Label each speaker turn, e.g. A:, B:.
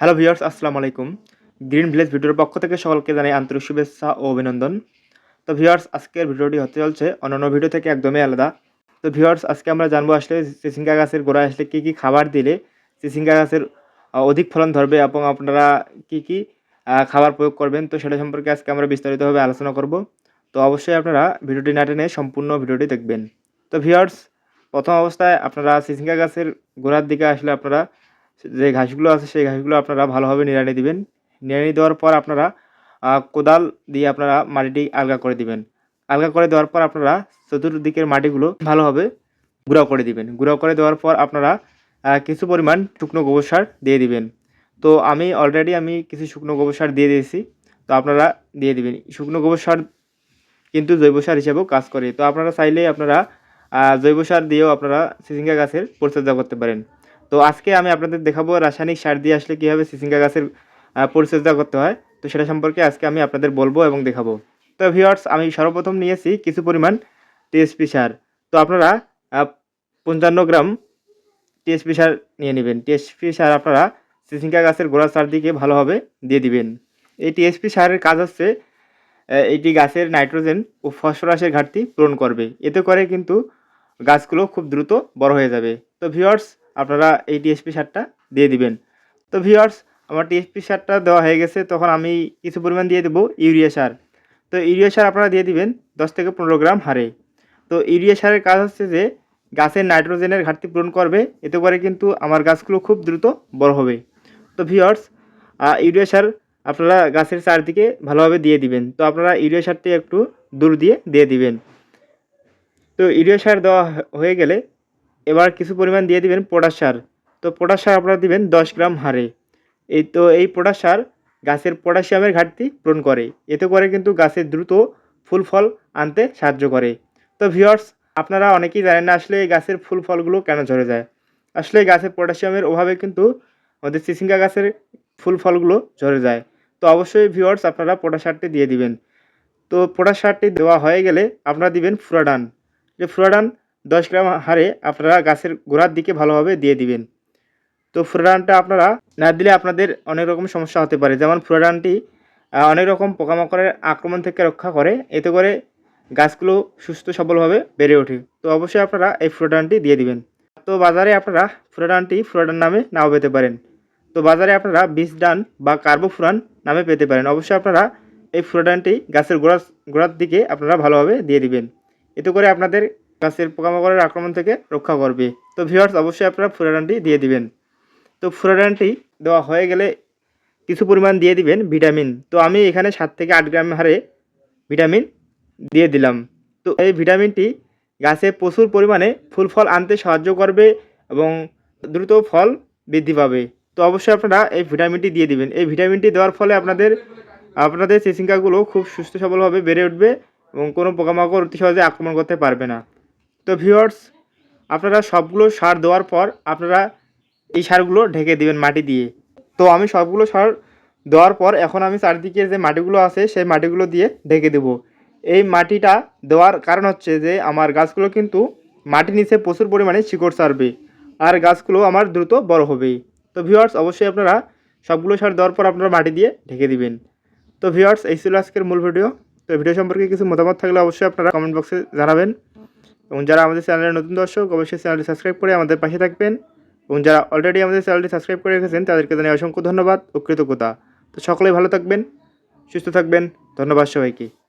A: Hello viewers, আসসালামু আলাইকুম। Green village ভিডিওর পক্ষ থেকে সকলকে জানাই আন্তরিক শুভেচ্ছা ও অভিনন্দন। তো ভিউয়ার্স, আজকের ভিডিওটি হতে চলছে অন্যান্য ভিডিও থেকে একদমই আলাদা। তো ভিউয়ার্স, আজকে আমরা জানব আসলে চিচিঙ্গা গাছের গোড়ায় আসলে কী কী খাবার দিলে চিচিঙ্গা গাছের অধিক ফলন ধরবে এবং আপনারা কী কী খাবার প্রয়োগ করবেন, তো সেটা সম্পর্কে আজকে আমরা বিস্তারিতভাবে আলোচনা করব। তো অবশ্যই আপনারা ভিডিওটি না টেনে সম্পূর্ণ ভিডিওটি দেখবেন। তো ভিউয়ার্স, প্রথম অবস্থায় আপনারা চিচিঙ্গা গাছের গোড়ার দিকে আসলে আপনারা যে ঘাসগুলো আছে সেই ঘাসগুলো আপনারা ভালোভাবে নিড়ানি দিবেন। নিড়ানি দেওয়ার পর আপনারা কোদাল দিয়ে আপনারা মাটিটি আলগা করে দিবেন। আলগা করে দেওয়ার পর আপনারা চতুর্দিকের মাটিগুলো ভালোভাবে গুঁড়া করে দিবেন। গুঁড়া করে দেওয়ার পর আপনারা কিছু পরিমাণ শুকনো গোবর সার দিয়ে দিবেন। তো আমি অলরেডি আমি কিছু শুকনো গোবর সার দিয়ে দিয়েছি। তো আপনারা দিয়ে দিবেন। শুকনো গোবর সার কিন্তু জৈব সার হিসেবেও কাজ করে। তো আপনারা চাইলে আপনারা জৈব সার দিয়েও আপনারা সিজিঙ্গা গাছের পরিচর্যা করতে পারেন। তো আজকে আমি আপনাদের দেখাবো রাসায়নিক সার দিয়ে আসলে কীভাবে সিজিঙ্গা গাছের পরিচর্যা করতে হয়। তো সেটা সম্পর্কে আজকে আমি আপনাদের বলব এবং দেখাবো। তো ভিওয়ার্স আমি সর্বপ্রথম নিয়েছি কিছু পরিমাণ টিএসপি সার। তো আপনারা পঞ্চান্ন গ্রাম টিএসপি সার নিয়ে নেবেন। টিএসপি সার আপনারা সিজিঙ্গা গাছের গোড়া সার দিকে ভালোভাবে দিয়ে দিবেন। এই টিএসপি সারের কাজ হচ্ছে এটি গাছের নাইট্রোজেন ও ফসফরাসের ঘাটতি পূরণ করবে। এতে করে কিন্তু গাছগুলো খুব দ্রুত বড় হয়ে যাবে। তো ভিউয়ার্স আপনারা এই টিএসপি সারটা দিয়ে দিবেন। তো ভিউয়ার্স আমার টিএসপি সারটা দেওয়া হয়ে গেছে, তখন আমি কিছু পরিমাণ দিয়ে দেবো ইউরিয়া সার। তো ইউরিয়া সার আপনারা দিয়ে দিবেন দশ থেকে পনেরো গ্রাম হারে। তো ইউরিয়া সারের কাজ হচ্ছে যে গাছের নাইট্রোজেনের ঘাটতি পূরণ করবে, এতে করে কিন্তু আমার গাছগুলো খুব দ্রুত বড় হবে। তো ভিউয়ার্স ইউরিয়া সার আপনারা গাছের চারদিকে ভালোভাবে দিয়ে দিবেন। তো আপনারা ইউরিয়া সারটি একটু দূর দিয়ে দিয়ে দিবেন। তো ইউরিয়া সার দেওয়া হয়ে গেলে এবার কিছু পরিমাণ দিয়ে দিবেন পটাশ সার। তো পটাশ সার আপনারা দিবেন দশ গ্রাম হারে এই তো এই পটাশ সার গাছের পটাশিয়ামের ঘাটতি পূরণ করে। এতে করে কিন্তু গাছের দ্রুত ফুল ফল আনতে সাহায্য করে। তো ভিউয়ার্স, আপনারা অনেকেই জানেন না আসলে এই গাছের ফুল ফলগুলো কেন ঝরে যায়। আসলে গাছের পটাশিয়ামের অভাবে কিন্তু আমাদের চিচিঙ্গা গাছের ফুল ফলগুলো ঝরে যায়। তো অবশ্যই ভিউয়ার্স, আপনারা পটাশ সারটি দিয়ে দিবেন। তো পটাশ সারটি দেওয়া হয়ে গেলে আপনারা দিবেন ফুরাডান। যে ফুরাডান দশ গ্রাম হারে আপনারা গাছের গোড়ার দিকে ভালোভাবে দিয়ে দিবেন। তো ফুরাডানটা আপনারা না দিলে আপনাদের অনেক রকম সমস্যা হতে পারে। যেমন ফুরাডানটি অনেক রকম পোকামাকড়ের আক্রমণ থেকে রক্ষা করে। এতে করে গাছগুলো সুস্থ সবলভাবে বেড়ে ওঠে। তো অবশ্যই আপনারা এই ফুরাডানটি দিয়ে দিবেন। তো বাজারে আপনারা ফুরাডানটি ফুরাডান নামে নাও পেতে পারেন। তো বাজারে আপনারা বীজ ডান বা কার্বো কার্বোফুরান নামে পেতে পারেন। অবশ্যই আপনারা এই ফুরাডানটি গাছের গোড়া, গোড়ার দিকে আপনারা ভালোভাবে দিয়ে দিবেন। এতে করে আপনাদের গাছের পোকামাকড়ের আক্রমণ থেকে রক্ষা করবে। তো ভিউয়ার্স অবশ্যই আপনারা ফুরাডানটি দিয়ে দিবেন। তো ফুরাডানটি দেওয়া হয়ে গেলে কিছু পরিমাণ দিয়ে দিবেন ভিটামিন। তো আমি এখানে সাত থেকে আট গ্রাম হারে ভিটামিন দিয়ে দিলাম। তো এই ভিটামিনটি গাছে প্রচুর পরিমাণে ফুল ফল আনতে সাহায্য করবে এবং দ্রুত ফল বৃদ্ধি পাবে। তো অবশ্যই আপনারা এই ভিটামিনটি দিয়ে দিবেন। এই ভিটামিনটি দেওয়ার ফলে আপনাদের আপনাদের চিচিঙ্গাগুলো খুব সুস্থ সবলভাবে বেড়ে উঠবে এবং কোনো পোকামাকড় অতি সহজে আক্রমণ করতে পারবে না। তো ভিউয়ার্স আপনারা সবগুলো সার দেওয়ার পর আপনারা এই সারগুলো ঢেকে দিবেন মাটি দিয়ে। তো আমি সবগুলো সার দেওয়ার পর এখন আমি চারিদিকে যে মাটিগুলো আছে, সেই মাটিগুলো দিয়ে ঢেকে দেবো। এই মাটিটা দেওয়ার কারণ হচ্ছে যে, আমার গাছগুলো কিন্তু মাটির নিচে প্রচুর পরিমাণে শিকড় ছাড়বে আর গাছগুলো আমার দ্রুত বড় হবে। তো ভিউয়ার্স অবশ্যই আপনারা সবগুলো সার দেওয়ার পর আপনারা মাটি দিয়ে ঢেকে দিবেন। তো ভিউয়ার্স এই ছিল আজকের মূল ভিডিও। তো ভিডিও সম্পর্কে কিছু মতামত থাকলে অবশ্যই আপনারা কমেন্ট বক্সে জানাবেন। এবং যারা আমাদের চ্যানেলের নতুন দর্শক, অবশ্যই চ্যানেলটি সাবস্ক্রাইব করে আমাদের পাশে থাকবেন। এবং যারা অলরেডি আমাদের চ্যানেলটি সাবস্ক্রাইব করে রেখেছেন, তাদেরকে জানাই অসংখ্য ধন্যবাদ ও কৃতজ্ঞতা। তো সকলেই ভালো থাকবেন, সুস্থ থাকবেন। ধন্যবাদ সবাইকে।